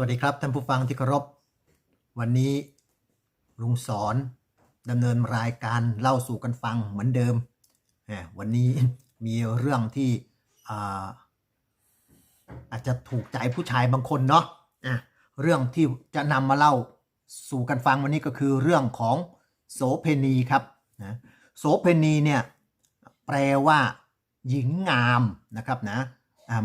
วัสดีครับท่านผู้ฟังที่เคารพ วันนี้ลุงสอนดำเนินรายการเล่าสู่กันฟังเหมือนเดิม วันนี้มีเรื่องที่อาอาจจะถูกใจผู้ชายบางคนเนาะะเรื่องที่จะนำมาเล่าสู่กันฟังวันนี้ก็คือเรื่องของโสเพณีครับนะโสเพณีเนี่ยแปลว่าหญิงงามนะครับนะ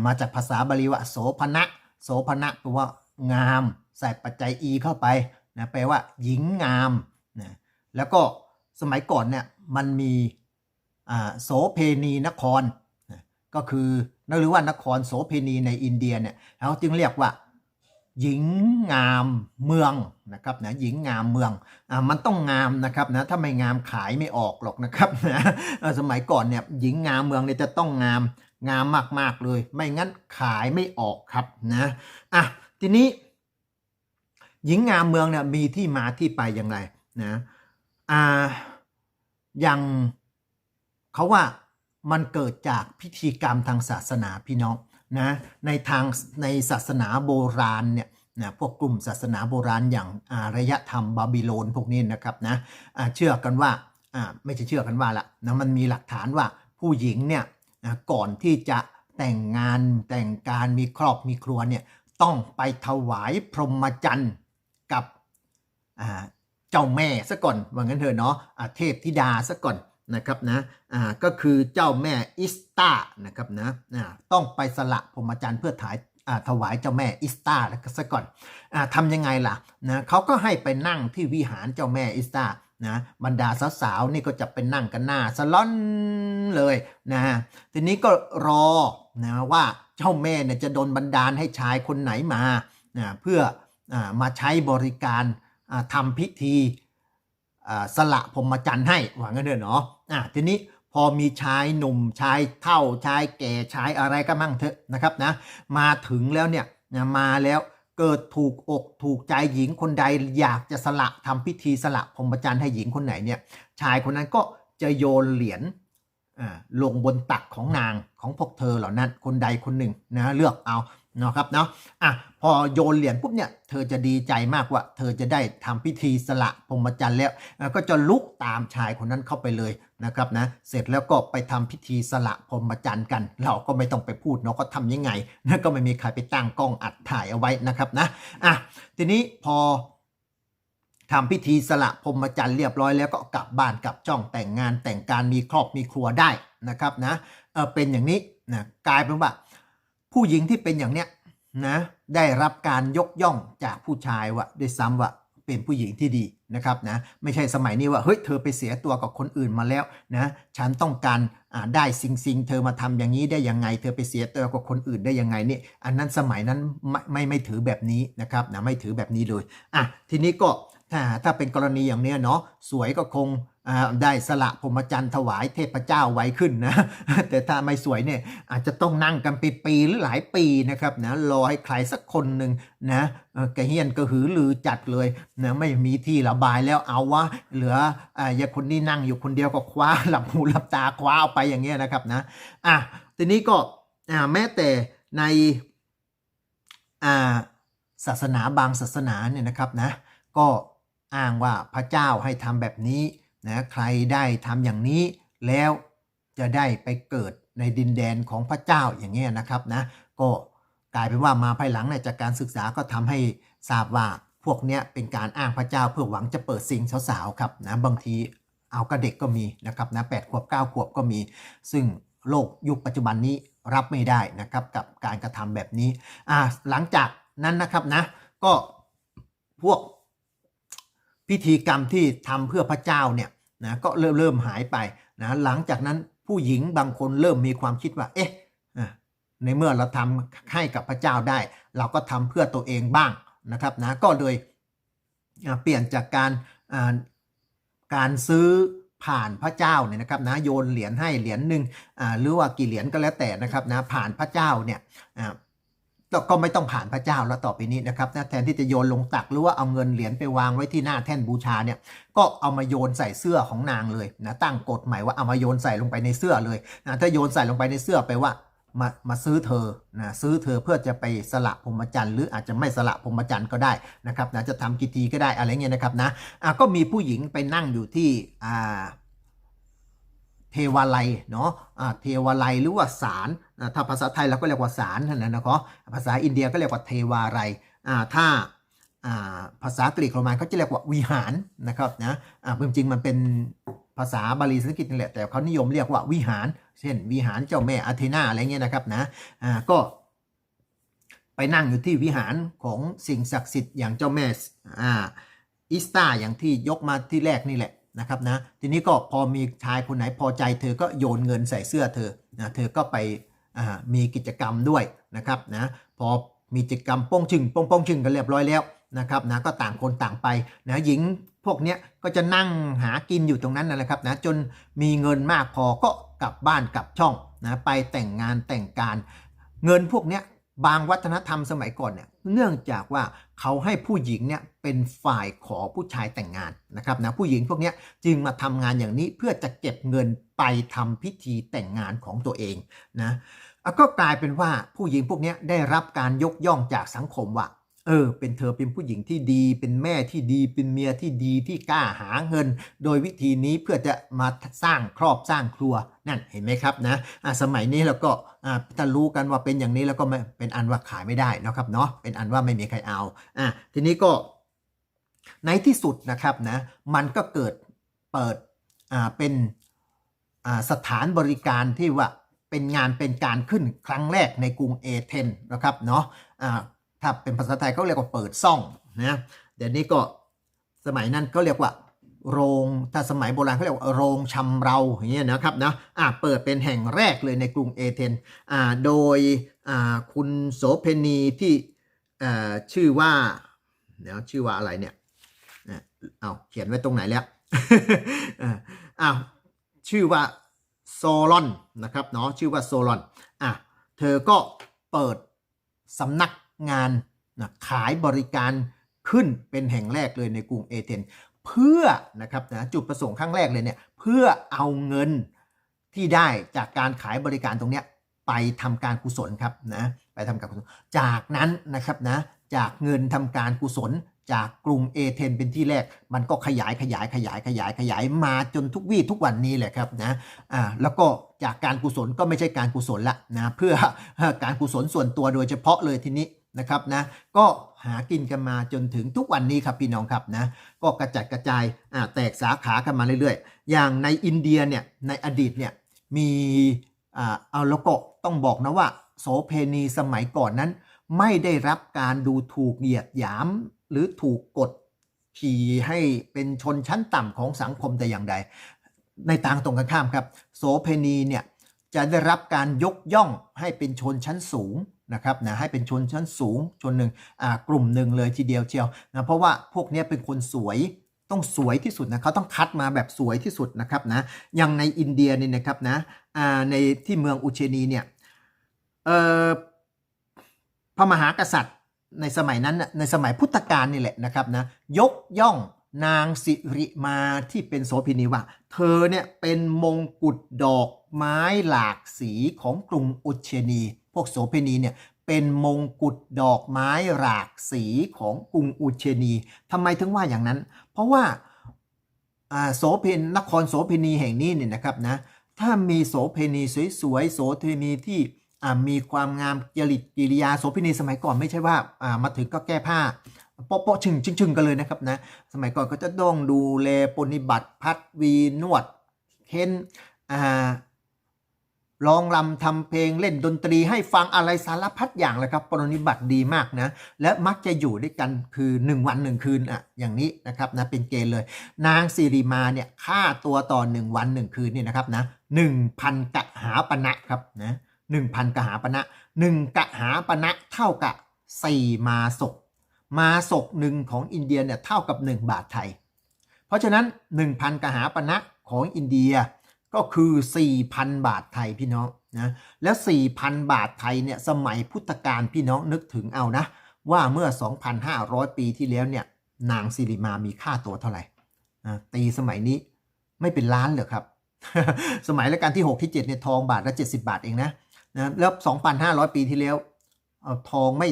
มาจากภาษาบาลีว่าโสภณะโสภณะแปลว่า งาม ใส่ปัจจัยอีเข้าไปนะแปลว่า หญิงงามนะแล้วก็สมัยก่อนเนี่ยมันมีโสเพณีนครนะก็คือหรือว่านครโสเพณีในอินเดียเนี่ยเขาจึงเรียกว่า หญิงงามเมืองนะครับนะหญิงงามเมืองอ่ามันต้องงามนะครับนะถ้าไม่งามขายไม่ออกหรอกนะครับนะสมัยก่อนเนี่ยหญิงงามเมืองเนี่ยจะต้องงามงามมากๆเลย ไม่งั้นขายไม่ออกครับนะอะ ทีนี้ หญิงงามเมืองเนี่ยมีที่มาที่ไปอย่างไรนะอ่าอย่างเขาว่ามันเกิดจากพิธีกรรมทางศาสนาพี่น้องนะในทางในศาสนาโบราณเนี่ยนะพวกกลุ่มศาสนาโบราณอย่างอารยธรรมบาบิโลนพวกนี้นะครับนะเชื่อกันว่าอ่าไม่ใช่เชื่อกันว่าละนะมันมีหลักฐานว่าผู้หญิงเนี่ยนะก่อนที่จะแต่งงานแต่งการมีครอบมีครัวเนี่ย ต้องไปถวายพรหมจรรย์กับเจ้าแม่ซะก่อนว่างั้นเถอะเนาะเทพธิดาซะก่อนนะครับนะก็คือเจ้าแม่อิสตานะครับนะต้องไปสละพรหมจรรย์เพื่อถ่ายถวายเจ้าแม่อิสตาแล้วก็ซะก่อนอทำยังไงล่ะนะเขาก็ให้ไปนั่งที่วิหารเจ้าแม่อิสตานะบรรดาสาวๆนี่ก็จะไปนั่งกันหน้าสลอนเลยนะทีนี้ก็รอนะว่า เจ้าแม่เนี่ยจะโดนบันดาลให้ชายคนไหนมาเพื่ออมาใช้บริการทำพิธีสละพรมจรรย์ให้หวังกันเถอะเนาะอะทีนี้พอมีชายหนุ่มชายเท่าชายแก่ชายอะไรก็มั่งเถอะนะครับนะมาถึงแล้วเนี่ยมาแล้วเกิดถูกอกถูกใจหญิงคนใดอยากจะสละทำพิธีสละพรมจรรย์ให้หญิงคนไหนเนี่ยชายคนนั้นก็จะโยนเหรียญ ลงบนตักของนางของพวกเธอเหล่านั้นคนใดคนหนึ่งนะเลือกเอาเนาะครับเนาะอะพอโยนเหรียญปุ๊บเนี่ยเธอจะดีใจมากว่า เธอจะได้ทำพิธีสละพรหมจรรย์แล้ว ก็จะลุกตามชายคนนั้นเข้าไปเลยนะครับนะเสร็จแล้วก็ไปทำพิธีสละพรหมจรรย์กัน เราก็ไม่ต้องไปพูดเนาะก็ทำยังไงนะก็ไม่มีใครไปตั้งกล้องอัดถ่ายเอาไว้นะครับนะอะทีนี้พอ ทำพิธีสละพรมจรรย์เรียบร้อยแล้วก็กลับบ้านกลับช่องแต่งงานแต่งการมีครอบมีครัวได้นะครับนะเออเป็นอย่างนี้นะกลายเป็นว่า ผู้หญิงที่เป็นอย่างเนี้ยนะได้รับการยกย่องจากผู้ชายว่าด้วยซ้ำว่าเป็นผู้หญิงที่ดีนะครับนะไม่ใช่สมัยนี้ว่าเฮ้ยเธอไปเสียตัวกับคนอื่นมาแล้วนะฉันต้องการได้สิ่งสิ่งเธอมาทำอย่างนี้ได้ยังไง เธอไปเสียตัวกับคนอื่นได้ยังไงนี่อันนั้นสมัยนั้นไม่ไม่ไม่ถือแบบนี้นะครับนะไม่ถือแบบนี้เลยอะทีนี้ก็ ถ้าถ้าเป็นกรณีอย่างเนี้ยเนาะสวยก็คงได้สละพรหมจรรย์ถวายเทพเจ้าไว้ขึ้นนะแต่ถ้าไม่สวยเนี่ยอาจจะต้องนั่งกันปีปีๆหรือหลายปีนะครับนะรอให้ใครสักคนหนึ่งนะกระเฮียนกระหือลือจัดเลยนะไม่มีที่ระบายแล้วเอาวะเหลืออย่าคนนี้นั่งอยู่คนเดียวก็คว้าหลับหูหลับตาคว้าเอาไปอย่างเงี้ยนะครับนะอะทีนี้ก็แม้แต่ในอ่าศาสนาบางศาสนาเนี่ยนะครับนะก็ อ้างว่าพระเจ้าให้ทำแบบนี้นะใครได้ทำอย่างนี้แล้วจะได้ไปเกิดในดินแดนของพระเจ้าอย่างเงี้ยนะครับนะก็กลายเป็นว่ามาภายหลังเนี่ยจากการศึกษาก็ทำให้ทราบว่าพวกเนี้ยเป็นการอ้างพระเจ้าเพื่อหวังจะเปิดซิงสาวๆครับนะบางทีเอากระเด็กก็มีนะครับนะแปดขวบเก้าขวบก็มี ซึ่งโลกยุคปัจจุบันนี้รับไม่ได้นะครับกับการกระทำแบบนี้อ่าหลังจากนั้นนะครับนะก็พวก พิธีกรรมที่ทำเพื่อพระเจ้าเนี่ยนะก็เริ่มเริ่มหายไปนะหลังจากนั้นผู้หญิงบางคนเริ่มมีความคิดว่า เอ๊ะในเมื่อเราทำให้กับพระเจ้าได้ เราก็ทำเพื่อตัวเองบ้างนะครับนะก็เลยเปลี่ยนจากการการซื้อผ่านพระเจ้าเนี่ยนะครับนะโยนเหรียญให้เหรียญหนึ่งหรือว่ากี่เหรียญก็แล้วแต่นะครับนะผ่านพระเจ้าเนี่ย ก็ไม่ต้องผ่านพระเจ้าแล้วต่อไปนี้นะครับนะแทนที่จะโยนลงตักหรือว่าเอาเงินเหรียญไปวางไว้ที่หน้าแท่นบูชาเนี่ยก็เอามาโยนใส่เสื้อของนางเลยนะตั้งกฎใหม่ว่าเอามาโยนใส่ลงไปในเสื้อเลยนะถ้าโยนใส่ลงไปในเสื้อไปว่ามามาซื้อเธอนะซื้อเธอเพื่อจะไปสละพรหมจรรย์หรืออาจจะไม่สละพรหมจรรย์ก็ได้นะครับนะจะทำกิทีก็ได้อะไรเงี้ยนะครับนะอะก็มีผู้หญิงไปนั่งอยู่ที่อ่า เทวาลัยเนาะเทวาลัยหรือว่าศาลถ้าภาษาไทยเราก็เรียกว่าศาลนั่นแหละนะครับภาษาอินเดียก็เรียกว่าเทวาลัยถ้าภาษากรีกโรมันเขาจะเรียกว่าวิหารนะครับนะอ่าจริงๆมันเป็นภาษาบาลีสันสกฤตนี่แหละแต่เขานิยมเรียกว่าวิหาร เช่น วิหารเจ้าแม่อาเทนาอะไรเงี้ยนะครับนะก็ไปนั่งอยู่ที่วิหารของสิ่งศักดิ์สิทธิ์อย่างเจ้าแม่อิสตาอย่างที่ยกมาที่แรกนี่แหละ นะครับนะทีนี้ก็พอมีชายคนไหนพอใจเธอก็โยนเงินใส่เสื้อเธอนะเธอก็ไปมีกิจกรรมด้วยนะครับนะพอมีกิจกรรมโป้งชึงโป้งโป้งชึงกันเรียบร้อยแล้วนะครับนะก็ต่างคนต่างไปนะหญิงพวกเนี้ยก็จะนั่งหากินอยู่ตรงนั้นนั่นแหละครับนะจนมีเงินมากพอก็กลับบ้านกลับช่องนะไปแต่งงานแต่งการ เงินพวกเนี้ยบางวัฒนธรรมสมัยก่อนเนี่ย เนื่องจากว่าเขาให้ผู้หญิงเนี่ยเป็นฝ่ายขอผู้ชายแต่งงานนะครับนะผู้หญิงพวกนี้จึงมาทำงานอย่างนี้เพื่อจะเก็บเงินไปทำพิธีแต่งงานของตัวเองนะก็กลายเป็นว่าผู้หญิงพวกนี้ได้รับการยกย่องจากสังคมว่า เออ เป็นเธอเป็นผู้หญิงที่ดี เป็นแม่ที่ดี เป็นเมียที่ดีที่กล้าหาเงิน โดยวิธีนี้เพื่อจะมาสร้างครอบสร้างครัวนั่นเห็นไหมครับนะอะสมัยนี้เราก็อ่าถ้ารู้กันว่าเป็นอย่างนี้แล้วก็เป็นอันว่าขายไม่ได้นะครับเนาะเป็นอันว่าไม่มีใครเอาอะทีนี้ก็ในที่สุดนะครับนะมันก็เกิดเปิดอ่าเป็นอ่าสถานบริการที่ว่าเป็นงานเป็นการขึ้นครั้งแรกในกรุงเอเธนนะครับเนาะอ่า ถ้าเป็นภาษาไทยเขาเรียกว่าเปิดซ่องนะเดี๋ยวนี้ก็สมัยนั้นก็เรียกว่า โรงถ้าสมัยโบราณเขาเรียกว่าโรงชำเราอย่างเงี้ยนะครับนะอ่าเปิดเป็นแห่งแรกเลยในกรุงเอเธนอ่าโดยอ่าคุณโสเพณีที่เอ่อชื่อว่าเดี๋ยวชื่อว่าอะไรเนี่ยอะเอาเขียนไว้ตรงไหนแล้วอ่าอ้าวชื่อว่าโซลอนนะครับเนาะชื่อว่าโซลอนอะเธอก็เปิดสำนัก งานนะขายบริการขึ้นเป็นแห่งแรกเลยในกรุงเอเธนเพื่อนะครับนะจุดประสงค์ครั้งแรกเลยเนี่ยเพื่อเอาเงินที่ได้จากการขายบริการตรงเนี้ยไปทำการกุศลครับนะไปทำการกุศลจากนั้นนะครับนะจากเงินทำการกุศลจากกรุงเอเธนเป็นที่แรก มันก็ขยายขยายขยายขยายขยายมาจนทุกวี่ทุกวันนี้แหละครับนะอ่าแล้วก็จากการกุศลก็ไม่ใช่การกุศลละนะเพื่อการกุศลส่วนตัวโดยเฉพาะเลยทีนี้ นะครับนะก็หากินกันมาจนถึงทุกวันนี้ครับพี่น้องครับนะก็กระจัดกระจายแตกสาขากันมาเรื่อยๆ อย่างในอินเดียเนี่ยในอดีตเนี่ยมีอ่าเอาแล้วก็ต้องบอกนะว่า โสเพณีสมัยก่อนนั้น ไม่ได้รับการดูถูกเหยียดหยามหรือถูกกดขี่ให้เป็นชนชั้นต่ำของสังคมแต่อย่างใด ในทางตรงกันข้ามครับ โสเพณีเนี่ยจะได้รับการยกย่องให้เป็นชนชั้นสูง นะครับนะให้เป็นชนชั้นสูงชนหนึ่งอ่ากลุ่มหนึ่งเลยทีเดียวเชียวนะเพราะว่าพวกนี้เป็นคนสวยต้องสวยที่สุดนะเขาต้องคัดมาแบบสวยที่สุดนะครับนะอย่างในอินเดียนี่นะครับนะอ่าในที่เมืองอุเชนีเนี่ยเอ่อพระมหากษัตริย์ในสมัยนั้นนะในสมัยพุทธกาลนี่แหละนะครับนะยกย่องนางสิริมาที่เป็นโสเภณีว่า เธอเนี่ยเป็นมงกุฎดอกไม้หลากสีของกรุงอุเชนี พวกโสเภณีเนี่ยเป็นมงกุฎดอกไม้หลากสีของกรุงอุเชนีทำไมถึงว่าอย่างนั้น เพราะว่าโสเพนนครโสเพณีแห่งนี้เนี่ยนะครับนะถ้ามีโสเพณีสวยๆโสเพณีที่มีความงามจริตกิริยาโสเพณีสมัยก่อนไม่ใช่ว่ามาถึงก็แก้ผ้าโป๊ะโป๊ะชึงชึงกันเลยนะครับนะสมัยก่อนก็จะต้องดูแลปฏิบัติพัดวีนวดเค้นอ ร้องรำทำเพลงเล่นดนตรีให้ฟังอะไรสารพัดอย่างเลยครับปรนิบัติดีมากนะและมักจะอยู่ด้วยกันคือ 1 วัน 1 คืนอะอย่างนี้นะครับนะเป็นเกณฑ์เลย นางสิริมาเนี่ยค่าตัวต่อ 1 วัน 1 คืนเนี่ยนะครับนะ1,000กะหาปณะครับนะ1,000กะหาปณะ1กะหาปณะเท่ากับ4มาศกมาศกหนึ่งของอินเดียเนี่ยเท่ากับ 1 บาทไทย เพราะฉะนั้น 1,000กะหาปณะของอินเดีย ก็คือ 4,000 บาทไทยพี่น้องนะแล้ว 4,000 บาทไทยเนี่ยสมัยพุทธกาลพี่น้องนึกถึงเอานะ ว่าเมื่อ 2,500 ปีที่แล้วเนี่ยนางสิริมามีค่าตัวเท่าไหร่ตีสมัยนี้ไม่เป็นล้านเหรอครับ สมัยรัชกาลที่ 6 ที่ 7 เนี่ยทองบาทละ 70 บาทเองนะนะแล้ว 2,500 ปีที่แล้วทองไม่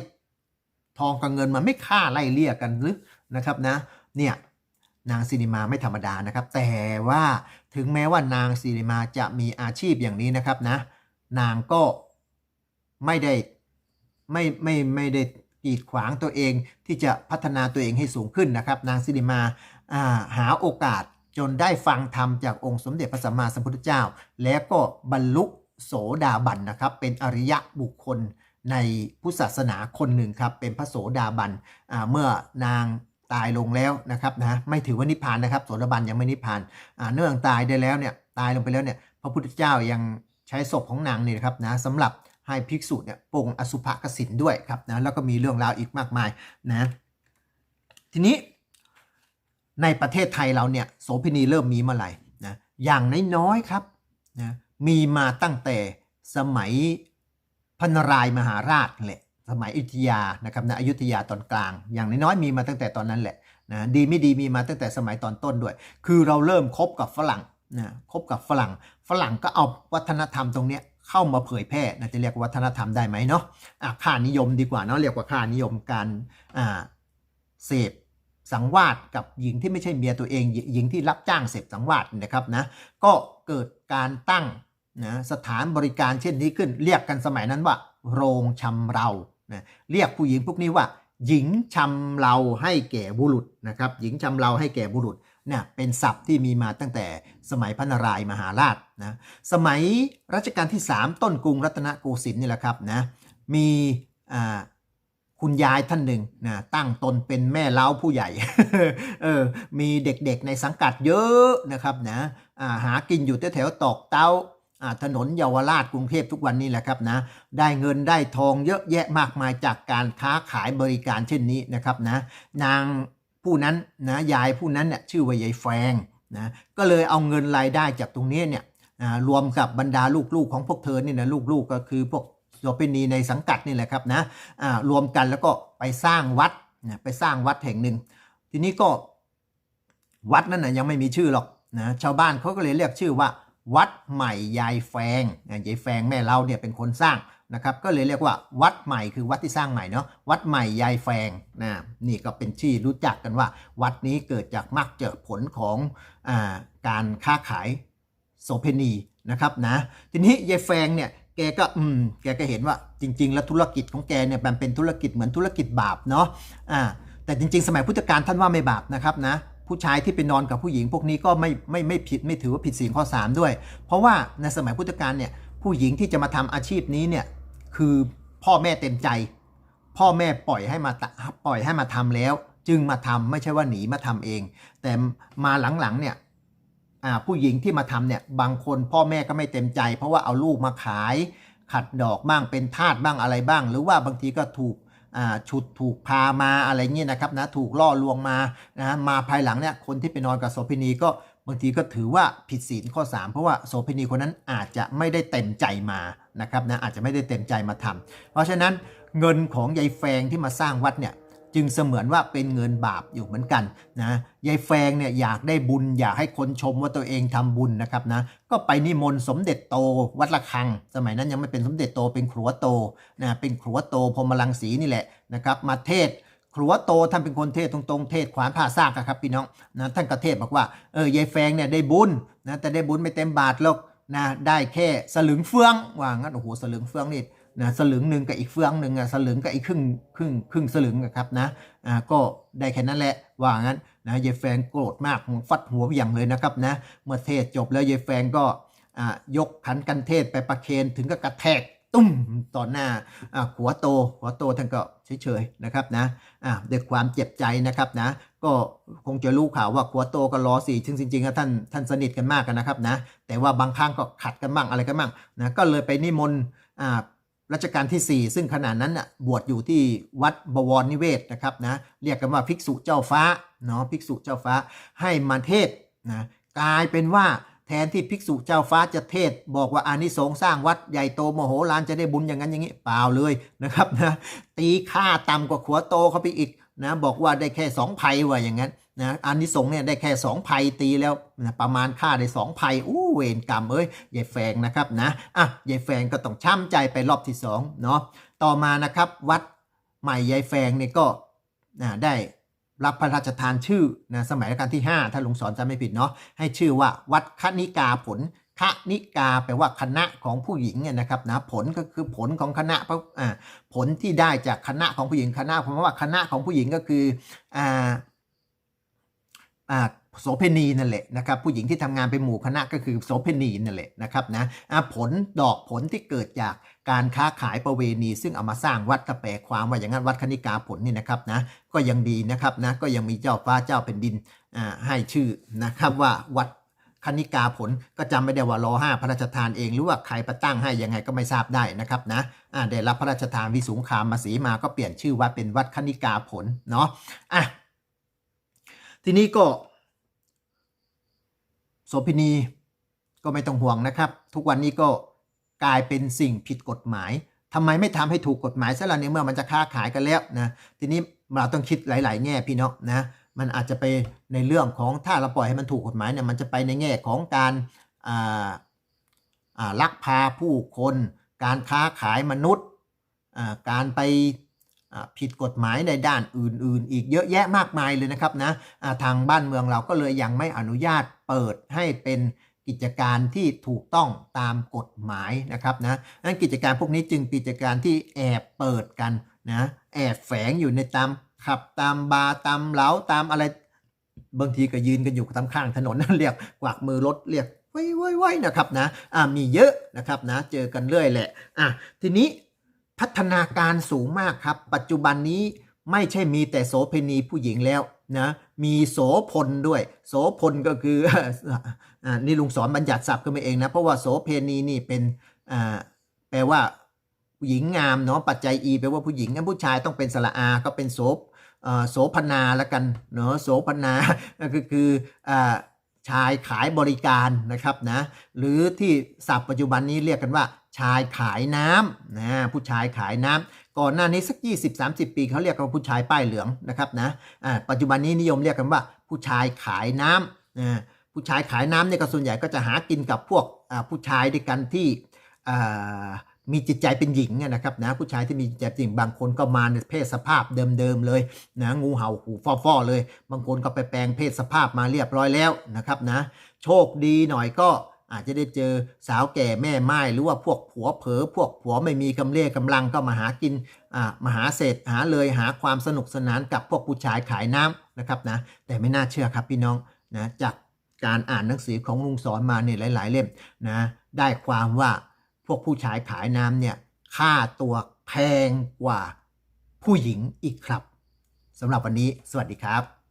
ทองกับเงินมันไม่ค่าไล่เลี่ยกันหรือนะครับนะเนี่ย นางสิริมาไม่ธรรมดานะครับ แต่ว่าถึงแม้ว่านางสิริมาจะมีอาชีพอย่างนี้นะครับนะ นางก็ไม่ได้ไม่ไม่ไม่ได้กีดขวางตัวเองที่จะพัฒนาตัวเองให้สูงขึ้นนะครับ นางสิริมาาหาโอกาสจนได้ฟังธรรมจากองค์สมเด็จพระสัมมาสัมพุทธเจ้า แล้วก็บรรลุโสดาบันนะครับ เป็นอริยะบุคคลในพุทธศาสนาคนหนึ่งครับ เป็นพระโสดาบันเมื่อนาง ตายลงแล้วนะครับนะไม่ถือว่านิพพานนะครับโสดาบันยังไม่นิพพานอ่าเนื่องตายได้แล้วเนี่ยตายลงไปแล้วเนี่ยพระพุทธเจ้ายังใช้ศพของนางนี่นะครับนะสำหรับให้ภิกษุเนี่ยปรงอสุภกสินด้วยครับนะแล้วก็มีเรื่องราวอีกมากมายนะทีนี้ในประเทศไทยเราเนี่ยโสเภณีเริ่มมีเมื่อไหร่นะอย่างน้อยๆครับนะมีมาตั้งแต่สมัยพนรายมหาราชแหละ สมัยอยุธยานะครับนะอยุธยาตอนกลาง อย่างน้อยๆมีมาตั้งแต่ตอนนั้นแหละนะดีไม่ดีมีมาตั้งแต่สมัยตอนต้นด้วย คือเราเริ่มคบกับฝรั่งนะคบกับฝรั่ง ฝรั่งก็เอาวัฒนธรรมตรงเนี้ยเข้ามาเผยแพร่นะจะเรียกวัฒนธรรมได้ไหมเนาะะค่านิยมดีกว่าเนาะเรียกว่าค่านิยมการเสพสังวาสกับหญิงที่ไม่ใช่เมียตัวเอง หญิหญิงที่รับจ้างเสพสังวาสนะครับนะก็เกิดการตั้งนะสถานบริการเช่นนี้ขึ้น เรียกกันสมัยนั้นว่า โรงชำเรานะเรียกผู้หญิงพวกนี้ว่า หญิงชำเราให้แก่บุรุษนะครับ หญิงชำเราให้แก่บุรุษเนี่ยเป็นศัพท์ที่มีมาตั้งแต่สมัยพระนารายมหาราชนะสมัยรัชกาลที่ 3 ต้นกรุงรัตนโกสินทร์นี่แหละครับนะมีคุณยายท่านหนึ่งนะตั้งตนเป็นแม่เล้าผู้ใหญ่เออมีเด็กๆในสังกัดเยอะนะครับนะาหากินอยู่แถวๆตอกเต้า ถนนเยาวราชกรุงเทพทุกวันนี้แหละครับนะได้เงินได้ทองเยอะแยะมากมายจากการค้าขายบริการเช่นนี้นะครับนะนางผู้นั้นนะยายผู้นั้นเนี่ยชื่อว่ายายแฟงนะก็เลยเอาเงินรายได้จากตรงนี้เนี่ยรวมกับบรรดาลูกๆของพวกเธอนี่นะลูกๆก็คือพวกโสเภณีในสังกัดนี่แหละครับนะรวมกันแล้วก็ไปสร้างวัดนะไปสร้างวัดแห่งหนึ่ง ทีนี้ก็วัดนั้นนะยังไม่มีชื่อหรอกนะชาวบ้านเขาก็เลยเรียกชื่อว่า วัดใหม่ยายแฟงนะยายแฟงแม่เราเนี่ยเป็นคนสร้างนะครับก็เลยเรียกว่าวัดใหม่คือวัดที่สร้างใหม่เนาะวัดใหม่ยายแฟงนะนี่ก็เป็นชื่รู้จักกันว่า วัดนี้เกิดจากมรรคเจอผลของอาการค้าขายโสเภณีนะครับนะทีนี้ยายแฟงเนี่ยแกก็อืมแกก็เห็นว่าจริง ๆ แล้วธุรกิจของแกเนี่ยมันเป็นธุรกิจเหมือนธุรกิจบาปเนาะอ่าแต่จริง ๆ สมัยพุทธกาลท่านว่าไม่บาปนะครับนะ ผู้ชายที่ไปนอนกับผู้หญิงพวกนี้ก็ไม่ไม่ไม่ผิดไม่ถือว่าผิดศีลข้อ 3 ด้วย เพราะว่าในสมัยพุทธกาลเนี่ยผู้หญิงที่จะมาทำอาชีพนี้เนี่ยคือพ่อแม่เต็มใจ พ่อแม่ปล่อยให้มาตะปล่อยให้มาทำแล้ว จึงมาทำไม่ใช่ว่าหนีมาทำเอง แต่มาหลังๆเนี่ยผู้หญิงที่มาทำเนี่ยบางคนพ่อแม่ก็ไม่เต็มใจ เพราะว่าเอาลูกมาขาย ขัดดอกบ้างเป็นทาสบ้างอะไรบ้าง หรือว่าบางทีก็ถูก ฉุดถูกพามาอะไรเงี้ยนะครับนะถูกล่อลวงมานะมาภายหลังเนี่ยคนที่ไปนอนกับโสเภณีก็บางทีก็ถือว่าผิดศีลข้อ 3 เพราะว่าโสเภณีคนนั้นอาจจะไม่ได้เต็มใจมานะครับนะอาจจะไม่ได้เต็มใจมาทำเพราะฉะนั้นเงินของยายแฟงที่มาสร้างวัดเนี่ย จึงเสมือนว่าเป็นเงินบาปอยู่เหมือนกันนะยายแฟงเนี่ยอยากได้บุญอยากให้คนชมว่าตัวเองทำบุญนะครับนะก็ไปนิมนต์สมเด็จโตวัดระฆัง สมัยนั้นยังไม่เป็นสมเด็จโตเป็นครัวโตนะเป็นครัวโตพรมลังสีนี่แหละนะครับมาเทศครัวโตท่านเป็นคนเทศตรงๆ เทศขวานผ่าซากครับพี่น้องนะท่านก็เทศบอกว่าเออยายแฟงเนี่ยได้บุญนะแต่ได้บุญไม่เต็มบาทหรอกนะได้แค่สลึงเฟืองว่างั้นโอ้โหสลึงเฟืองนี่ นะสลึงหนึ่งกับอีกเฟืองหนึ่งอะสลึงกับอีกครึ่งครึ่งครึ่งสลึงอะครับนะอ่าก็ได้แค่นั้นแหละว่างั้นนะยายแฟงโกรธมากฟัดหัวไปอย่างเลยนะครับนะเมื่อเทศจบแล้วยายแฟงก็อ่ายกขันกันเทศไปประเคนถึงกับกระแทกตุ้มต่อหน้าอ่าหัวโตหัวโตท่านก็เฉยๆนะครับนะอ่าด้วยความเจ็บใจนะครับนะก็คงจะรู้ข่าวว่าขัวโตกับรอสี่ซึ่งจริงๆอะท่านท่านสนิทกันมากกันนะครับนะแต่ว่าบางครั้งก็ขัดกันบ้างอะไรกันบ้างนะก็เลยไปนิมนต์อ่า รัชกาลที่ 4 ซึ่งขณะนั้นน่ะบวชอยู่ที่วัดบวรนิเวศนะครับนะเรียกกันว่าภิกษุเจ้าฟ้าเนาะภิกษุเจ้าฟ้าให้มาเทศนะกลายเป็นว่าแทนที่ภิกษุเจ้าฟ้าจะเทศ บอกว่าอานิสงส์สร้างวัดใหญ่โตมโหฬารจะได้บุญอย่างนั้นอย่างนี้เปล่าเลยนะครับนะตีค่าต่ำกว่าขัวโตเขาไปอีกนะบอกว่าได้แค่สองไพว่าอย่างนั้น นะอันนี้สงเนี่ยได้แค่สองไพตีแล้วนะประมาณค่าได้สองไพอู้เวรกรรมเอ้ยยายแฟงนะครับนะอะยายแฟงก็ต้องช้ำใจไปรอบที่สองเนาะต่อมานะครับวัดใหม่ยายแฟงเนี่ยก็นะได้รับพระราชทานชื่อนะสมัยรัชกาลที่ 5 ถ้าลุงสอนจำไม่ผิดเนาะให้ชื่อว่าวัดคณิกาผลคณิกาแปลว่าคณะของผู้หญิงเนี่ยนะครับนะผลก็คือผลของคณะเพราะอ่าผลที่ได้จากคณะของผู้หญิงคณะเพราะว่าคณะของผู้หญิงก็คืออ่า โสเพณีนั่นแหละนะครับผู้หญิงที่ทำงานเป็นหมู่คณะก็คือโสเพณีนั่นแหละนะครับนะผลดอกผลที่เกิดจากการค้าขายประเวณี ซึ่งเอามาสร้างวัดกระแปลความว่าอย่างนั้นวัดคณิกาผลนี่นะครับนะก็ยังดีนะครับนะก็ยังมีเจ้าฟ้าเจ้าแผ่นดินให้ชื่อนะครับว่าวัดคณิกาผลก็จำไม่ได้ว่ารอห้าพระราชทานเองหรือว่าใครประตั้งให้ยังไงก็ไม่ทราบได้นะครับนะได้รับพระราชทานวิสุงคามมาสีมาก็เปลี่ยนชื่อวัดเป็นวัดคณิกาผลเนาะอะ ทีนี้ก็โสพินีก็ไม่ต้องห่วงนะครับ ทุกวันนี้ก็กลายเป็นสิ่งผิดกฎหมายทำไมไม่ทำให้ถูกกฎหมายซะละในเมื่อมันจะค้าขายกันแล้วนะทีนี้เราต้องคิดหลาย ๆ แง่พี่เนาะนะมันอาจจะไปในเรื่องของถ้าเราปล่อยให้มันถูกกฎหมายเนี่ยมันจะไปในแง่ของการลักพาผู้คน การค้าขายมนุษย์การไป ผิดกฎหมายในด้านอื่น ๆ อีกเยอะแยะมากมายเลยนะครับนะทางบ้านเมืองเราก็เลยยังไม่อนุญาตเปิดให้เป็นกิจการที่ถูกต้องตามกฎหมายนะครับนะนั้นกิจการพวกนี้จึงกิจการที่แอบเปิดกันนะแอบแฝงอยู่ในตามขับตามบาร์ตามเหลาตามอะไรบางทีก็ยืนกันอยู่ตามข้างถนนเรียกกวักมือรถเรียกไว้ไว้ไว้นะครับนะอ่ามีเยอะนะครับนะเจอกันเรื่อยแหละอะทีนี้ พัฒนาการสูงมากครับ ปัจจุบันนี้ไม่ใช่มีแต่โสเพณีผู้หญิงแล้วนะมีโสพลด้วย โสพลก็คืออนี่ลุงสอนบัญญัติศัพท์ขึ้นมาเองนะ เพราะว่าโสเพณีนี่เป็นแปลว่าผู้หญิงงามเนาะปัจจัย e แปลว่าผู้หญิงงั้นผู้ชายต้องเป็นสระอา ก็เป็นโสโสพนาละกันเนาะโสพนาก็คืออชายขายบริการนะครับนะหรือที่ศัพท์ปัจจุบันนี้เรียกกันว่า ชายขายน้ำนะผู้ชายขายน้ำก่อนหน้านี้สัก 20-30 ปีเขาเรียกกันว่าผู้ชายป้ายเหลืองนะครับนะอ่าปัจจุบันนี้นิยมเรียกกันว่าผู้ชายขายน้ำนะผู้ชายขายน้ำเนี่ยก็ส่วนใหญ่ก็จะหากินกับพวกผู้ชายด้วยกันที่มีจิตใจเป็นหญิงนะครับนะผู้ชายที่มีจิตใจเป็นหญิงบางคนก็มาในเพศสภาพเดิมๆเลยนะงูเห่าหูฟ่อๆเลย บางคนก็ไปแปลงเพศสภาพมาเรียบร้อยแล้วนะครับนะโชคดีหน่อยก็ อาจจะได้เจอสาวแก่แม่ไม้หรือว่าพวกผัวเผลอพวกผัวไม่มีกำเล่กำลังก็มาหากินอ่ามาหาเศษหาเลยหาความสนุกสนานกับพวกผู้ชายขายน้ำนะครับนะแต่ไม่น่าเชื่อครับพี่น้องนะจากการอ่านหนังสือของลุงสอนมาเนี่ยหลาย ๆ เล่มนะได้ความว่าพวกผู้ชายขายน้ำเนี่ยค่าตัวแพงกว่าผู้หญิงอีกครับสำหรับวันนี้สวัสดีครับ